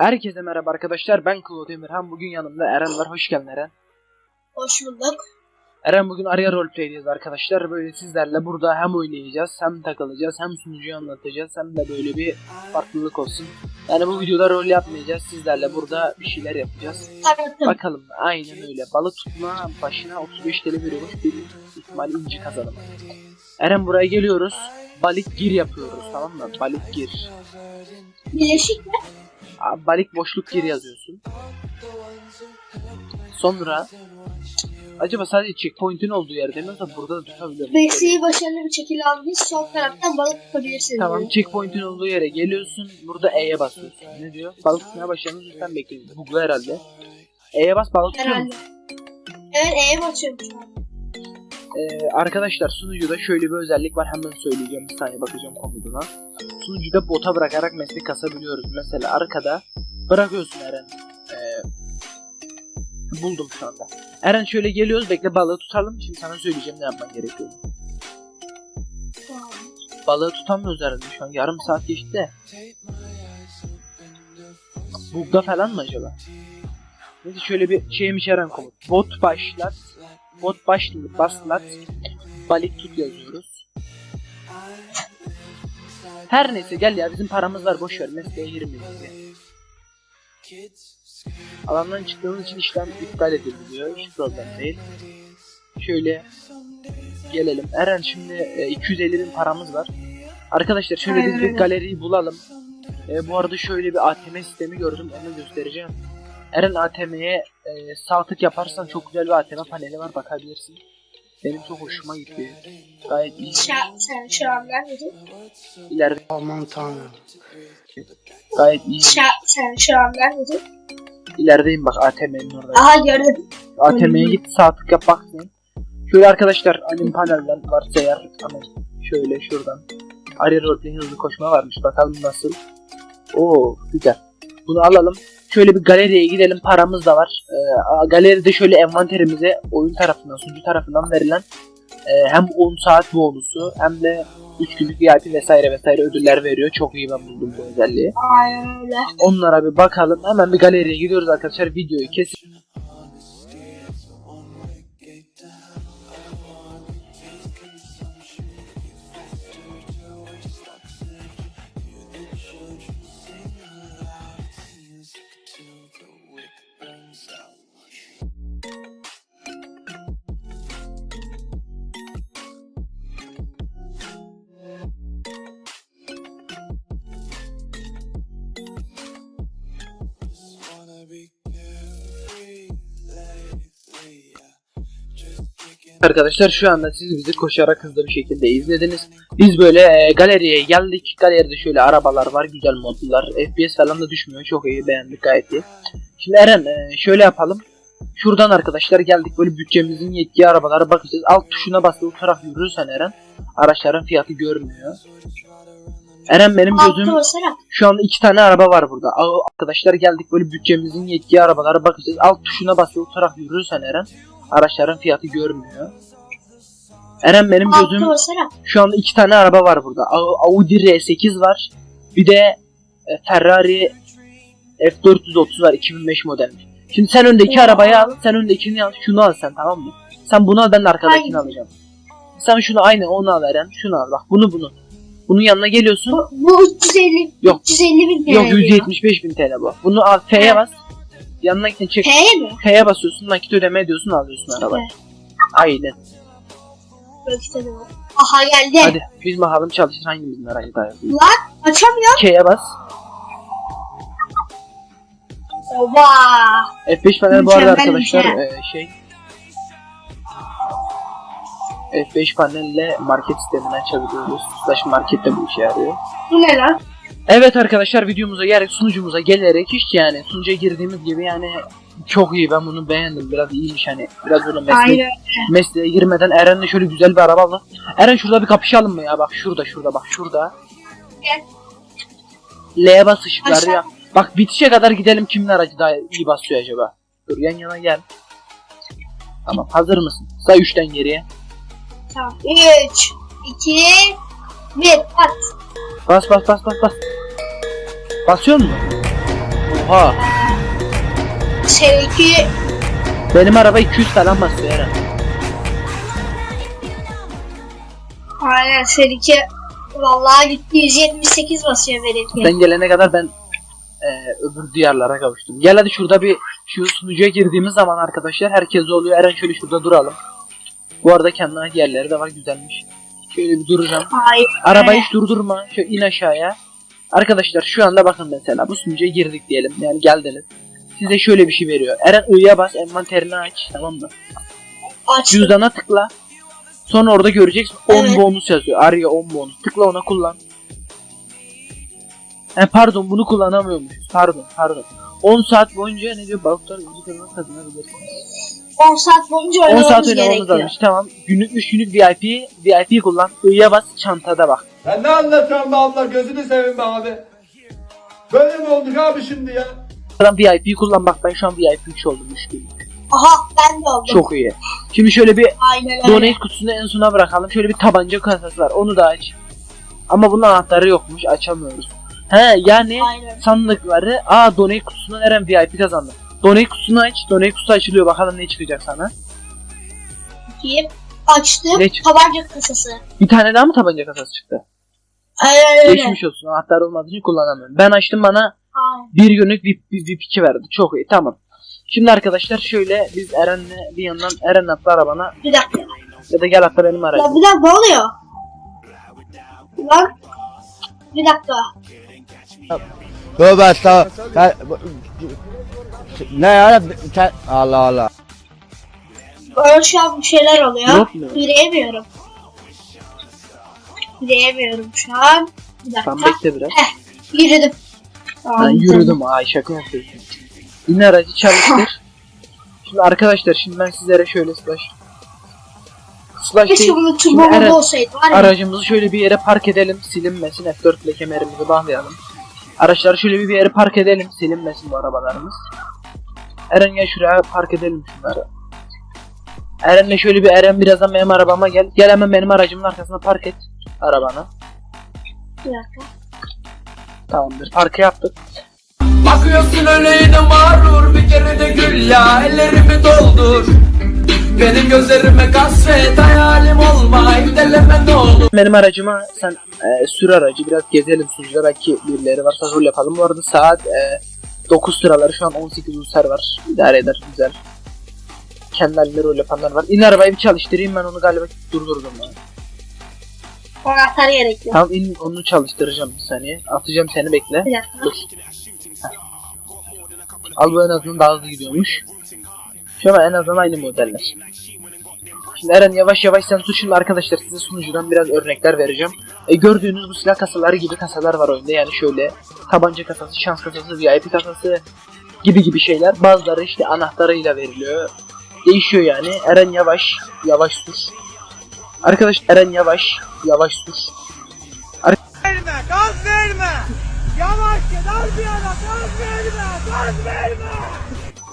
Herkese merhaba arkadaşlar. Ben Claude Emirhan. Bugün yanımda Eren var. Hoş geldin Eren. Hoş bulduk. Eren bugün araya roleplay'deyiz arkadaşlar. Böyle sizlerle burada hem oynayacağız, hem takılacağız, hem sunucuyu anlatacağız, hem de böyle bir farklılık olsun. Yani bu videoda rol yapmayacağız. Sizlerle burada bir şeyler yapacağız. Tanıttım. Bakalım aynen öyle. Balık tutma başına 35 TL veriyormuş. Bir ihtimal inci kazanımı. Eren buraya geliyoruz. Balık gir yapıyoruz tamam mı? Balık gir. Birleşik mi? Balık boşluk gir yazıyorsun. Sonra acaba sadece checkpoint'in olduğu yerde mi yoksa burada da tutabiliyor musun? Besiyi başarılı bir şekilde aldınız. Sol taraftan balık tutabilirsiniz. Tamam checkpoint'in olduğu yere geliyorsun. Burada E'ye basıyorsun. Ne diyor? Balık tutmaya başladığınız lütfen bekleyin. Bugla herhalde. E'ye bas balık tutuyor Herhalde. Evet E'ye basıyorum şu an. Ee, arkadaşlar sunucuda şöyle bir özellik var hemen söyleyeceğim bir saniye bakacağım komutuna. Sunucuda bota bırakarak meslek kasabiliyoruz. Mesela arkada bırakıyorsun Eren. Ee, buldum şu anda. Eren şöyle geliyoruz bekle balığı tutalım. Şimdi sana söyleyeceğim ne yapman gerekiyor. Balığı tutamıyoruz herhalde şu an yarım saat geçti de. Bugda falan mı acaba? Neyse şöyle bir şeymiş Eren komut. Bot başlat. Bot başlat. Baslat. Balık tut yazıyoruz. Her neyse gel ya bizim paramız var boş ver mesleğe girmeyiz ya. Alandan çıktığımız için işlem iptal ediliyor. Hiç problem değil. Şöyle gelelim. Eren şimdi e, 250 bin paramız var. Arkadaşlar şöyle biz bir galeriyi bulalım. E, bu arada şöyle bir ATM sistemi gördüm. Onu göstereceğim. Eren ATM'ye e, sağ tık yaparsan çok güzel bir ATM paneli var bakabilirsin. Benim çok hoşuma gitti. Gayet iyi. Şu, sen şu an neredesin? İleride Aman tanrım. gayet iyi. Şu, sen şu an neredesin? İlerideyim bak ATM'nin orada. Aha gördüm. ATM'ye git sağ tık yap baksın. Şöyle arkadaşlar anim panelden varsa eğer ama şöyle şuradan. Arya roleplay hızlı koşma varmış bakalım nasıl. Oo güzel. Bunu alalım. Şöyle bir galeriye gidelim paramız da var. Ee, galeride şöyle envanterimize oyun tarafından sunucu tarafından verilen e, hem 10 saat bonusu hem de 3 günlük VIP vesaire vesaire ödüller veriyor. Çok iyi ben buldum bu özelliği. Aynen öyle. Onlara bir bakalım. Hemen bir galeriye gidiyoruz arkadaşlar. Videoyu kesin. Arkadaşlar şu anda siz bizi koşarak hızlı bir şekilde izlediniz. Biz böyle e, galeriye geldik. Galeride şöyle arabalar var, güzel modlar. FPS falan da düşmüyor. Çok iyi, beğendik gayet iyi. Şimdi Eren e, şöyle yapalım. Şuradan arkadaşlar geldik böyle bütçemizin yettiği arabalara bakacağız. Alt tuşuna basılı tutarak yürürsen Eren araçların fiyatı görmüyor. Eren benim gözüm şu anda iki tane araba var burada. Arkadaşlar geldik böyle bütçemizin yettiği arabalara bakacağız. Alt tuşuna basılı tutarak yürürsen Eren araçların fiyatı görmüyor. Eren benim gözüm şu anda iki tane araba var burada. Audi R8 var. Bir de e, Ferrari F430 var 2005 model. Şimdi sen öndeki Oha. arabayı al, sen öndekini al, şunu al sen tamam mı? Sen bunu al ben de arkadakini Hangi? alacağım. Sen şunu aynı onu al Eren, şunu al bak bunu bunu. Bunun yanına geliyorsun. Bu, bu 350, Yok. 350 bin TL. Yok diyor. 175 bin TL bu. Bunu al F'ye bas. Yanına gittin çek. T'ye mi? F'ye basıyorsun nakit ödeme ediyorsun alıyorsun arabayı. Evet. Aynen. Bu. Aha geldi. Hadi biz bakalım çalışır hangimizin aracı daha iyi. Açamıyor. K'ye bas. Oba. F5 panel bu arada arkadaşlar ha. e, şey F5 panelle market sisteminden açabiliyoruz. Slash market de bu işe yarıyor. Bu ne lan? Evet arkadaşlar videomuza gerek sunucumuza gelerek hiç yani sunucuya girdiğimiz gibi yani çok iyi ben bunu beğendim biraz iyiymiş hani biraz böyle Aynen. mesleğe girmeden Eren'le şöyle güzel bir araba aldı. Eren şurada bir kapışalım mı ya bak şurada şurada bak şurada. Gel. L'ye bas Aşağı. ya. Bak bitişe kadar gidelim kimin aracı daha iyi basıyor acaba. Dur yan yana gel. Tamam hazır mısın? Say 3'ten geriye. Tamam. 3, 2, 1. At. Bas bas bas bas bas. Basıyor mu? Oha. Seninki Benim araba 200 falan basıyor Eren. aynen seninki vallahi gitti 178 basıyor benimki. Sen gelene kadar ben e, öbür diyarlara kavuştum. Gel hadi şurada bir şu sunucuya girdiğimiz zaman arkadaşlar herkes oluyor. Eren şöyle şurada duralım. Bu arada kendine yerleri de var güzelmiş. Şöyle bir duracağım. Hayır. Arabayı hiç durdurma. Şöyle in aşağıya. Arkadaşlar şu anda bakın mesela bu sunucuya girdik diyelim. Yani geldiniz. Size şöyle bir şey veriyor. Eren I'ya bas envanterini aç tamam mı? Açtım. Cüzdana tıkla. Sonra orada göreceksin 10 Evet. bonus yazıyor. Arya 10 bonus. Tıkla ona kullan. He pardon bunu kullanamıyormuşuz. Pardon pardon. 10 saat boyunca ne diyor balıklar yüzü kazanabilirsiniz. 10 saat boyunca 10 oynamamız saat oynamamız gerekiyor. lazım. Tamam. Günlük 3 günlük VIP. VIP kullan. I'ya bas çantada bak. Ya ne anlatıyorsun be abla gözünü seveyim be abi. Böyle mi olduk abi şimdi ya? Adam VIP kullan bak ben şu an VIP 3 oldum 3 günlük. Aha ben de oldum. Çok iyi. Şimdi şöyle bir Aynen öyle. donate kutusunu en sona bırakalım. Şöyle bir tabanca kasası var. Onu da aç. Ama bunun anahtarı yokmuş. Açamıyoruz. He yani Aynen. sandıkları aa donate kutusundan Eren VIP kazandı. Donate kutusunu aç. Donate kutusu açılıyor. Bakalım ne çıkacak sana. Bakayım. Açtım. Ne çıktı? Tabanca kasası. Bir tane daha mı tabanca kasası çıktı? Aynen öyle. Geçmiş olsun. Anahtar olmadığı için kullanamıyorum. Ben açtım bana Aynen. bir günlük VIP, VIP 2 verdi. Çok iyi. Tamam. Şimdi arkadaşlar şöyle biz Eren'le bir yandan Eren atla arabana Bir dakika. ya da gel atla benim Ya aracıma. bir dakika ne oluyor? Lan. Bir dakika. Tövbe estağfurullah. Ne ya? Sen... Allah Allah. Bana şu an bir şeyler oluyor. Yok mu? Yürüyemiyorum. Yürüyemiyorum şu an. Bir dakika. Tamam bekle biraz. Heh, yürüdüm. Tamam, Ben yürüdüm ay şaka yapıyorsun. Yine aracı çalıştır. Şimdi arkadaşlar şimdi ben sizlere şöyle slash slash Keşke değil, bunun Şimdi Eren- olsaydı var ya. aracımızı şöyle bir yere park edelim silinmesin F4 ile kemerimizi bağlayalım. Araçları şöyle bir yere park edelim silinmesin bu arabalarımız. Eren gel şuraya park edelim şunları. Eren'le şöyle bir Eren birazdan benim arabama gel. Gel hemen benim aracımın arkasına park et arabanı. Bir dakika. Tamamdır. Parkı yaptık. Bakıyorsun öyle yine mağrur bir kere de gül ya ellerimi doldur Benim gözlerime kasvet hayalim olma deleme ne olur Benim aracıma sen e, sür aracı biraz gezelim sunucuda belki birileri varsa rol yapalım. Bu arada saat e, 9 sıraları şu an 18 uluslar var. İdare eder güzel. Kendi halinde rol yapanlar var. İn arabayı bir çalıştırayım ben onu galiba durdurdum ya. Anahtar gerekiyor. Tamam in onu çalıştıracağım bir saniye. Atacağım seni bekle. Bir dakika. Dur. Heh. Al bu en azından daha hızlı gidiyormuş. Şu an en azından aynı modeller. Şimdi Eren yavaş yavaş sen tut şimdi arkadaşlar size sunucudan biraz örnekler vereceğim. E, gördüğünüz bu silah kasaları gibi kasalar var oyunda yani şöyle tabanca kasası, şans kasası, VIP kasası gibi gibi şeyler. Bazıları işte anahtarıyla veriliyor. Değişiyor yani. Eren yavaş, yavaş sür. Arkadaş Eren yavaş, yavaş sür.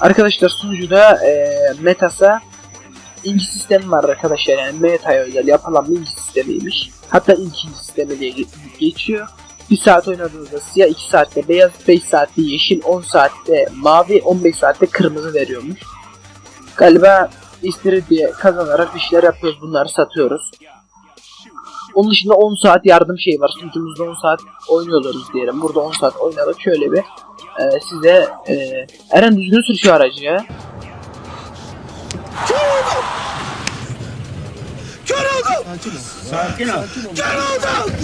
Arkadaşlar sunucuda e, Metas'a inci sistemi var arkadaşlar yani Meta'ya özel yapılan inci sistemiymiş. Hatta inci sistemi diye ge- geçiyor. 1 saat oynadığınızda siyah, 2 saatte beyaz, 5 saatte yeşil, 10 saatte mavi, 15 saatte kırmızı veriyormuş. Galiba diye kazanarak bir şeyler yapıyoruz bunları satıyoruz. Onun dışında 10 saat yardım şeyi var. Sunucumuzda 10 saat oynuyoruz diyelim. Burada 10 saat oynadık. Şöyle bir e, size e, Eren düzgün sür şu aracı ya.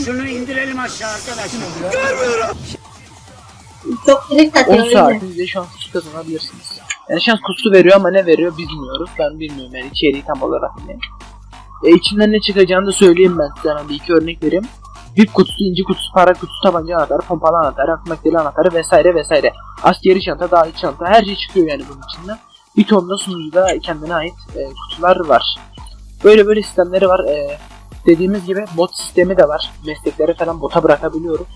Şunu indirelim aşağı arkadaşlar. Çok direkt 10 atıyor. öyle. saatinizde şans kutusu kazanabilirsiniz. Yani şans kutusu veriyor ama ne veriyor bilmiyoruz. Ben bilmiyorum yani içeriği tam olarak ne. E, içinden ne çıkacağını da söyleyeyim ben size bir iki örnek vereyim. VIP kutusu, inci kutusu, para kutusu, tabanca anahtarı, pompalı anahtarı, akmak deli anahtarı vesaire vesaire. Askeri çanta, dahil çanta her şey çıkıyor yani bunun içinden. Bir tonda sunucuda kendine ait e, kutular var. Böyle böyle sistemleri var. E, dediğimiz gibi bot sistemi de var. Meslekleri falan bota bırakabiliyoruz.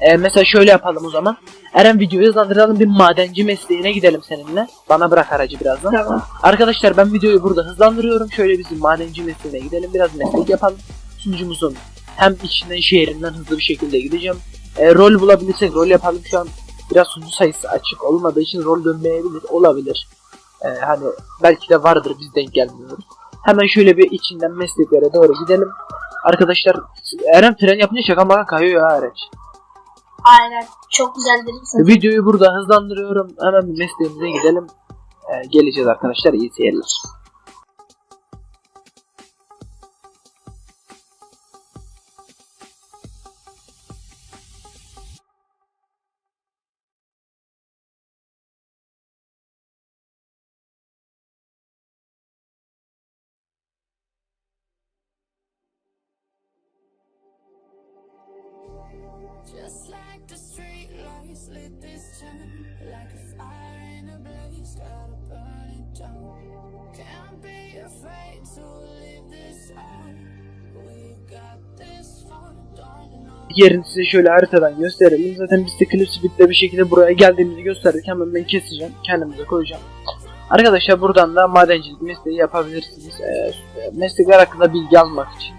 E, mesela şöyle yapalım o zaman. Eren videoyu hızlandıralım bir madenci mesleğine gidelim seninle. Bana bırak aracı birazdan. Tamam. Arkadaşlar ben videoyu burada hızlandırıyorum. Şöyle bizim madenci mesleğine gidelim. Biraz meslek yapalım. Sunucumuzun hem içinden şehrinden hızlı bir şekilde gideceğim. E, rol bulabilirsek rol yapalım. Şu an biraz sunucu sayısı açık olmadığı için rol dönmeyebilir. Olabilir. Ee, hani belki de vardır biz denk gelmiyoruz. Hemen şöyle bir içinden mesleklere doğru gidelim. Arkadaşlar Eren fren yapınca şaka maka kayıyor ya araç. Aynen. Çok güzeldir. Videoyu burada hızlandırıyorum. Hemen mesleğimize gidelim. Ee, geleceğiz arkadaşlar. İyi seyirler. Like a fire in a blaze, gotta burn it down Can't be afraid to leave this out We got this far, don't know Yerini size şöyle haritadan gösterelim. Zaten biz de Clip Speed'le bir şekilde buraya geldiğimizi gösterdik. Hemen ben keseceğim. Kendimize koyacağım. Arkadaşlar buradan da madencilik mesleği yapabilirsiniz. Ee, meslekler hakkında bilgi almak için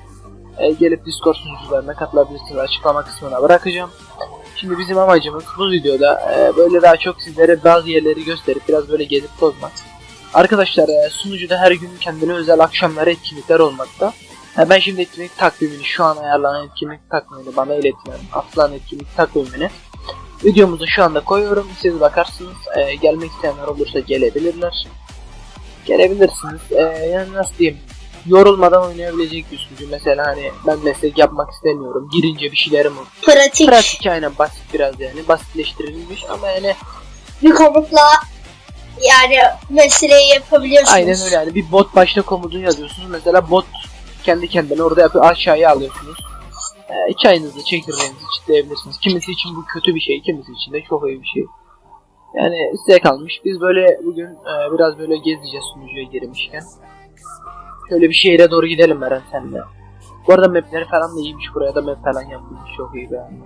e, gelip Discord sunucularına katılabilirsiniz. Açıklama kısmına bırakacağım. Şimdi bizim amacımız bu videoda e, böyle daha çok sizlere bazı yerleri gösterip biraz böyle gezip tozmak. Arkadaşlar e, sunucuda her gün kendine özel akşamları etkinlikler olmakta. Ha, ben şimdi etkinlik takvimini şu an ayarlanan etkinlik takvimini bana iletilen atılan etkinlik takvimini videomuzu şu anda koyuyorum. Siz bakarsınız. Ee, gelmek isteyenler olursa gelebilirler. Gelebilirsiniz. Ee, yani nasıl diyeyim? Yorulmadan oynayabilecek bir sunucu. Mesela hani ben meslek yapmak istemiyorum. Girince bir şeylerim olur. Pratik. Pratik aynen basit biraz yani. Basitleştirilmiş ama yani Bir komutla yani mesleği yapabiliyorsunuz. Aynen öyle yani bir bot başta komutunu yazıyorsunuz mesela bot kendi kendine orada yapıyor aşağıya alıyorsunuz. Ee, çayınızı çekirdeğinizi çitleyebilirsiniz. Kimisi için bu kötü bir şey kimisi için de çok iyi bir şey. Yani size kalmış. Biz böyle bugün e, biraz böyle gezeceğiz sunucuya girmişken. Şöyle bir şehre doğru gidelim Eren senle. Bu arada mapleri falan da iyiymiş. Buraya da map falan yapılmış. Çok iyi beğendim.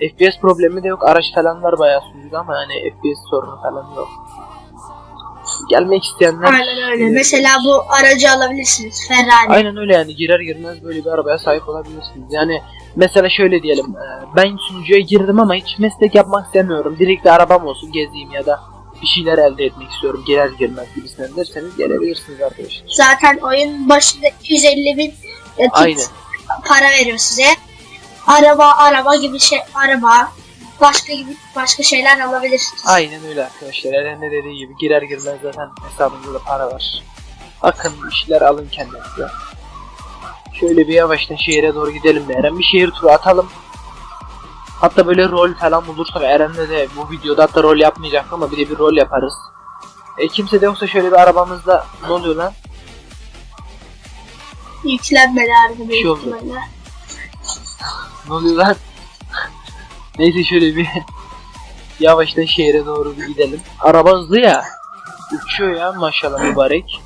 FPS problemi de yok. Araç falan var bayağı sunucuda ama yani FPS sorunu falan yok. Gelmek isteyenler Aynen öyle. Mesela bu aracı alabilirsiniz. Ferrari. Aynen öyle yani girer girmez böyle bir arabaya sahip olabilirsiniz. Yani mesela şöyle diyelim e, ben sunucuya girdim ama hiç meslek yapmak istemiyorum. Direkt arabam olsun gezeyim ya da bir şeyler elde etmek istiyorum girer girmez gibisinden derseniz gelebilirsiniz arkadaşlar. Zaten oyun başında 250 bin e, Aynen. para veriyor size. Araba, araba gibi şey, araba, başka gibi başka şeyler alabilirsiniz. Aynen öyle arkadaşlar. Eren de dediği gibi girer girmez zaten hesabınızda da para var. Akın bir şeyler alın kendinize. Şöyle bir yavaştan şehire doğru gidelim de Eren bir şehir turu atalım. Hatta böyle rol falan bulursak Eren'le de bu videoda hatta rol yapmayacak ama bir de bir rol yaparız. E kimse de yoksa şöyle bir arabamızda ne oluyor lan? Yüklenmedi büyük şey oldu. ihtimalle. Ne oluyor lan? Neyse şöyle bir yavaştan şehre doğru bir gidelim. Araba hızlı ya. Uçuyor ya maşallah mübarek.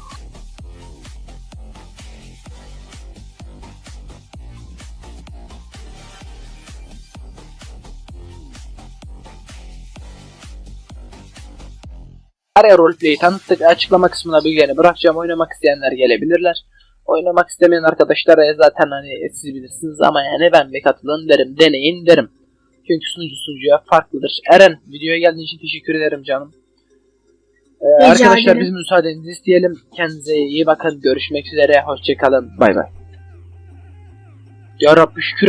Araya roleplay'i tanıttık. Açıklama kısmına bilgilerini bırakacağım. Oynamak isteyenler gelebilirler. Oynamak istemeyen arkadaşlara zaten hani siz bilirsiniz ama yani ben de katılın derim. Deneyin derim. Çünkü sunucu sunucuya farklıdır. Eren videoya geldiğin için teşekkür ederim canım. Ee, Rica arkadaşlar ederim. biz müsaadenizi isteyelim. Kendinize iyi bakın. Görüşmek üzere. Hoşçakalın. Bay bay. Ya Rabbi şükür.